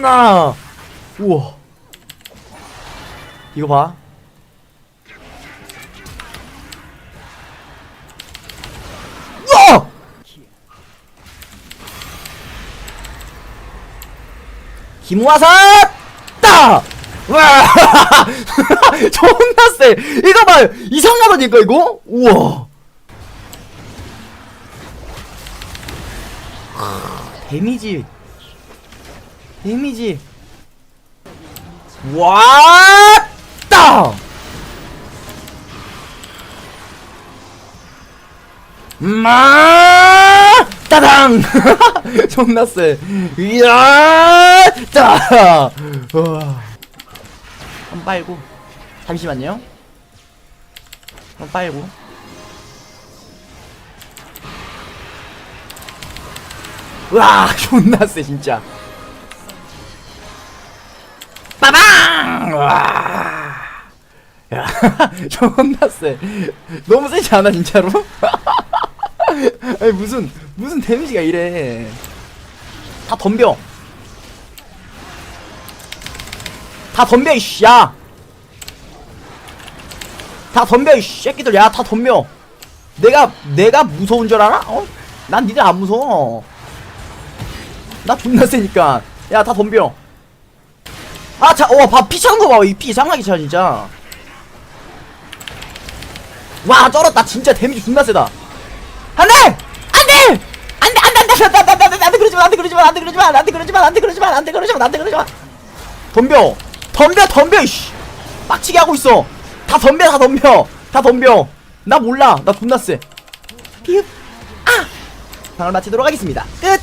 미쳤나 우와 이거 봐 우와 김화사 따! 와! 존나 세! 이거 봐! 이상하다니까, 이거? 우와! 데미지. 데미지. 와! 따! 마! 따당! 존나 세. 이야! 따! 와. 한 빨고. 잠시만요. 한 빨고. 와, 존나 세, 진짜. 와. 야, 존나 세. 너무 세지 않아, 진짜로? 아니, 무슨, 무슨 데미지가 이래. 다 덤벼. 다 덤벼, 이씨, 야! 다 덤벼, 이 새끼들, 야, 다 덤벼. 내가, 내가 무서운 줄 알아? 어? 난 니들 안 무서워. 나 존나 세니까. 야, 다 덤벼. 아, 자, 와, 봐, 피 차는 거 봐. 이피 이상하게 차, 진짜. 와, 쩔었다. 진짜 데미지 존나 세다. 안 돼! 안 돼! 안 돼, 안 돼, 안 돼, 안 돼, 안 돼, 안 돼, 안 돼, 그러지 마, 안 돼, 그러지 마, 안 돼, 그러지 마, 안 돼, 그러지 마, 안 돼, 그러지 마, 안 돼, 그러지 마, 안 돼, 그러지 마. 덤벼! 덤벼, 덤벼, 이씨! 빡치게 하고 있어! 다 덤벼, 다 덤벼! 다 덤벼! 나 몰라, 나 존나 쎄. 피읍! 아! 방을 마치도록 하겠습니다. 끝!